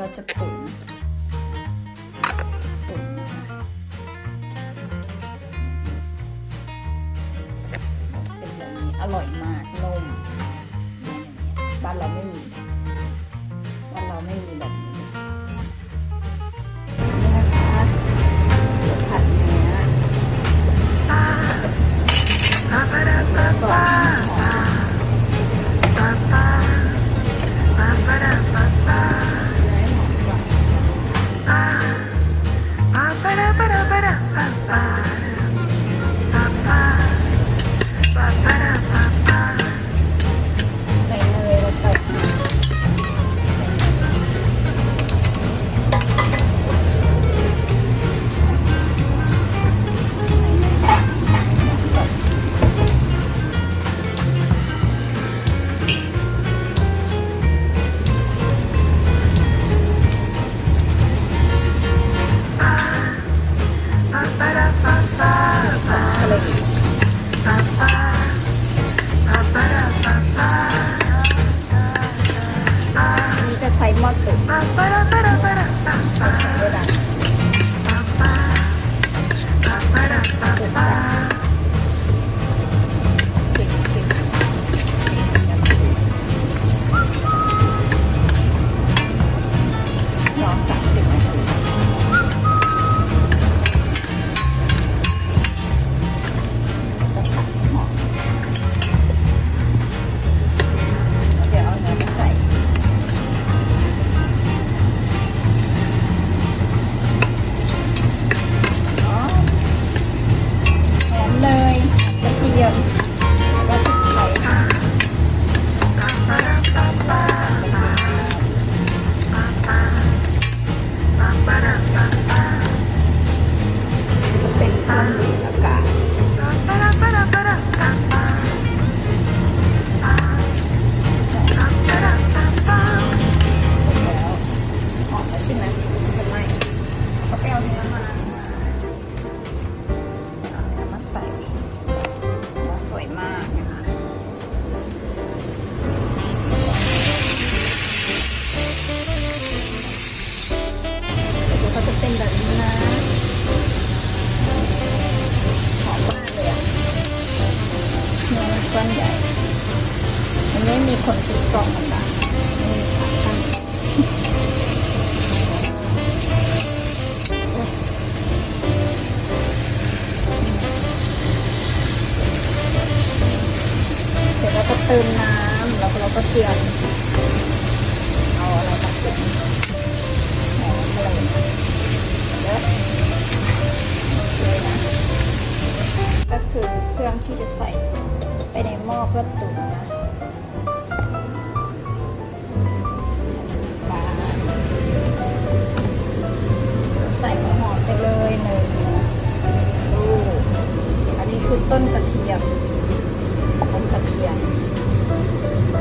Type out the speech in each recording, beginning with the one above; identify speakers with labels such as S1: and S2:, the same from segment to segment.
S1: เราจะตุ๋นตุ๋นนะคะเป็นแบบนี้อร่อยมากนุ่มอย่างเงี้ยบ้านเราไม่มีบ้านเราไม่มีแบบนี้ ก้อนใหญ่มันไม่มีคนติดกล่องมันนะไม่างเสร็จแล้วก็เติมน้ำแล้วเราก็เตรียมเอาอะไรมาตุ๋นหอมอะไรเยอะโอเคนะก็คือเครื่องที่จะใส่ ในหม้อเพื่อตุ๋นนะใส่หัวหอมไปเลยหนึ่งลูกอันนี้คือต้นกระเทียม ต้นกระเทียม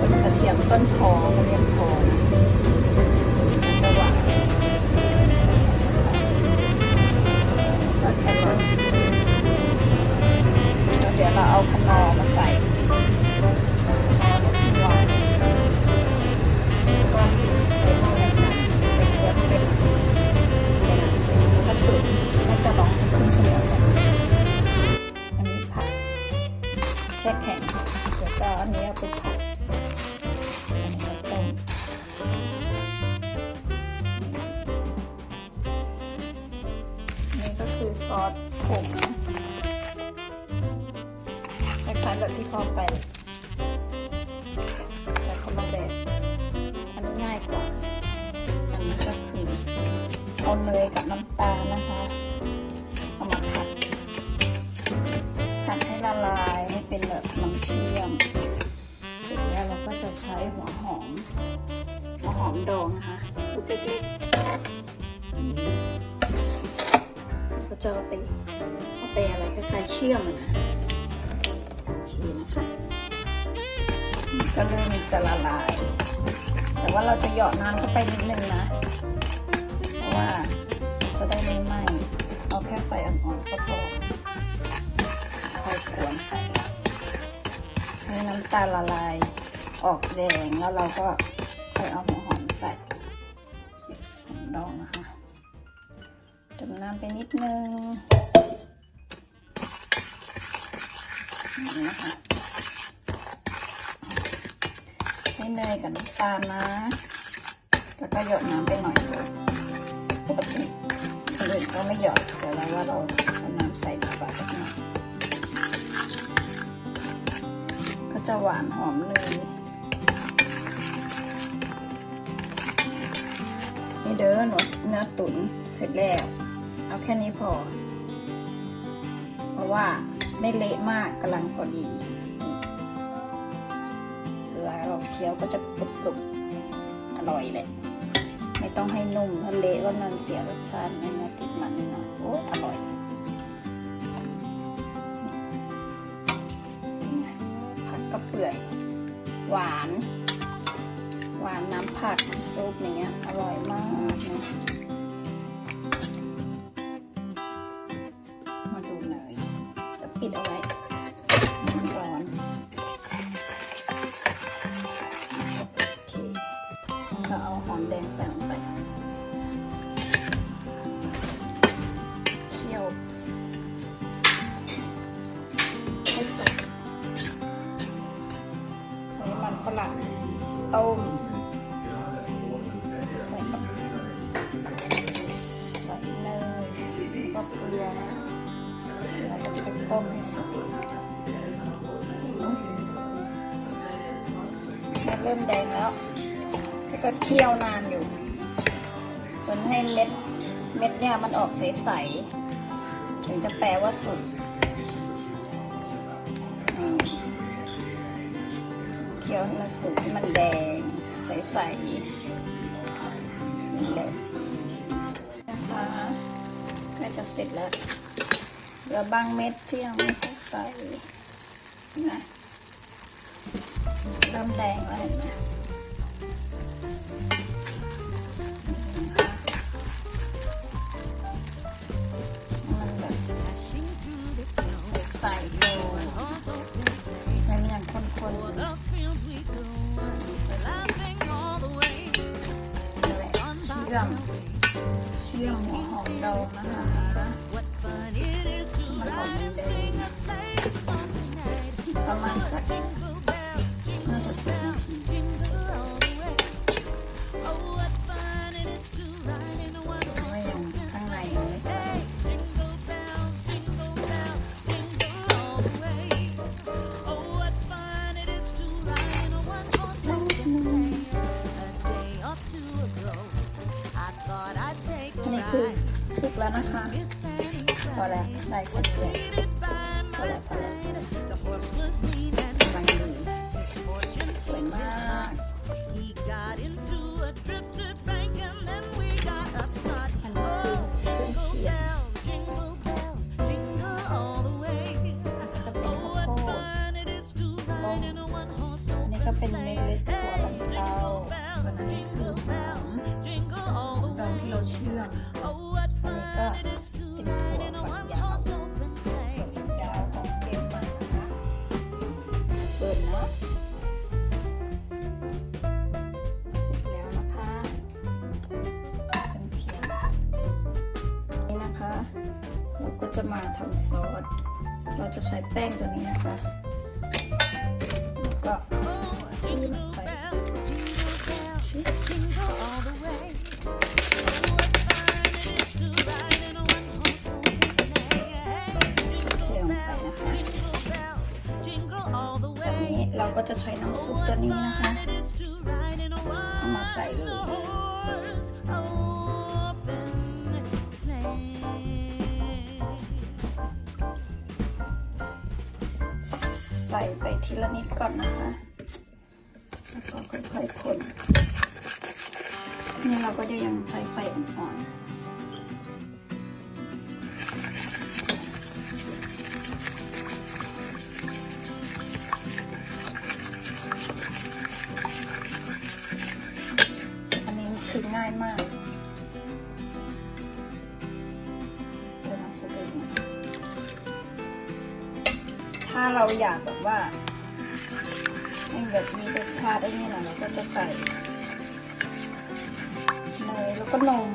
S1: ต้นกระเทียมต้นหอกระเทียมหอน อสผงคลายแบบที่เขาไปแต่เขามาแบบอันง่ายกว่าอันนี้ก็คือเอาเนยกับน้ำตาลนะคะเอามาผัดผัดให้ละลายให้เป็นแบบน้ำเชื่อมเสร็จแล้วเราก็จะใช้หัวหอมหัวหอมดองนะคะลูกเล็กๆ ก็จะเอาไปเอาไปอะไรคล้ายๆเชื่อมนะโอเคนะคะก็เริ่มจะละลาย แต่ว่าเราจะหยอดน้ำเข้าไปนิดนึงนะ เพราะว่าจะได้ไม่ไหม้เอาแค่ไฟอ่อนๆก็พอค่อยกวนไปให้น้ำตาลละลายออกแดงแล้วเราก็ค่อยเอาหัวหอมใส่ น้ำไปนิดนึงนี่นะคะใช้เนยกับน้ำตาลนะแล้วก็หยดน้ำไปหน่อยนึงปกติคนอื่นก็ไม่หยดแต่เราว่าเราเอาน้ำใส่ดีกว่าสักหน่อยก็จะหวานหอมเลยนี่เด้อหนูเนื้อตุ๋นเสร็จแล้ว เอาแค่นี้พอ เพราะว่าไม่เละมากกำลังพอดีเวลาเราเคี้ยวก็จะกรุบๆอร่อยเลยไม่ต้องให้นุ่มถ้าเละก็นันเสียรสชาติไม่น่าติดมันนิดหน่อยโอ้อร่อยผักกระเปื่อย หวาน หวานน้ำผักน้ำซุปอย่างเงี้ยอร่อยมากนะ เริ่มแดงแล้วแล้วก็เคี่ยวนานอยู่จนให้เม็ดเม็ดเนี่ยมันออกใสๆถึงจะแปลว่าสุกเคี่ยวให้มันสุกให้มันแดงใสๆนี่เลยนะคะใกล้จะเสร็จแล้วเหลือบางเม็ดที่ยังไม่ใส่นะ เริ่มแดงแล้วเห็นไหมมันแบบใส่ๆเลยมันยังข้นๆอยู่เชื่อมเชื่อมหัวหอมดองนะคะมันออกแดงประมาณสัก จะมาทำซอส เราจะใช้แป้งตัวนี้นะคะ แล้วก็เทลงไปเทลงไปนะคะแบบนี้เราก็จะใช้น้ำซุปตัวนี้นะคะ เอามาใส่เลย ส่ไปทีละนิดก่อนนะคะ แล้วก็ค่อยๆคน นี่เราก็จะยังใช้ไฟอ่อนๆ เราอยากแบบว่าให้แบบมีรสชาติไอ้นี่หน่อยเราก็จะใส่เนยแล้วก็นม